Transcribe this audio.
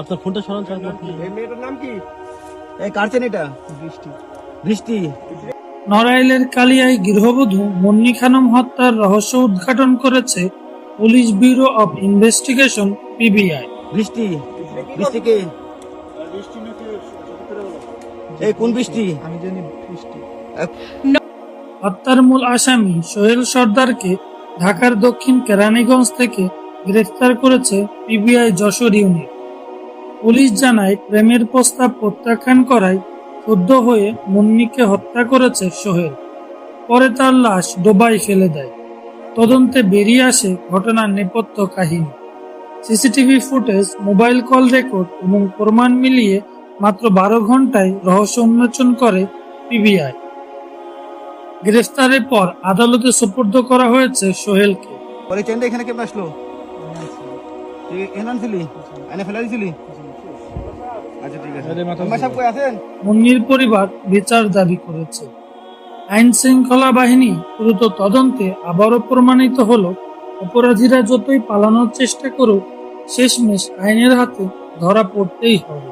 আপনার ফোনটা সরান স্যার এই মেয়েটার নাম কি? এই কাটছেন এটা? বৃষ্টি। বৃষ্টি। নড়াইলের কালিয়ায় গৃহবধূ মন্নি খানম হত্যার রহস্য উদ্ঘাটন করেছে police bureau of investigation PBI. Brishti. Brishti কে? এই কোন বৃষ্টি? আমি জানি বৃষ্টি। হত্যার মূল আসামি সোহেল সর্দারকে ঢাকার দক্ষিণ কেরানীগঞ্জ থেকে গ্রেফতার করেছে পিবিআই যশোর ইউনিট। পুলিশ জানায়, প্রেমের প্রস্তাব প্রত্যাখ্যান করায় ক্ষুব্ধ হয়ে মুন্নিকে হত্যা করেছে সোহেল। পরে তার লাশ ডোবায় ফেলে দেয়। তদন্তে বেরিয়ে আসে ঘটনার নেপথ্য কাহিনী। CCTV footage, mobile call record এবং প্রমাণ মিলিয়ে মাত্র বারো ঘন্টায় রহস্য উন্মোচন করে পিবিআই। গ্রেফতারের পর আদালতে সুপর্দ করা হয়েছে সোহেলকে। এখানে কেমন আসলো? তুই এখানে আনছিলি? এনে ফেলা দিছিলি? আচ্ছা মুন্নির পরিবার বিচার দাবি করেছে। আইন শৃঙ্খলা বাহিনী দ্রুত তদন্তে আবারও প্রমাণিত হলো অপরাধীরা যতই পালানোর চেষ্টা করুক শেষমেশ আইনের হাতে ধরা পড়তেই হবে।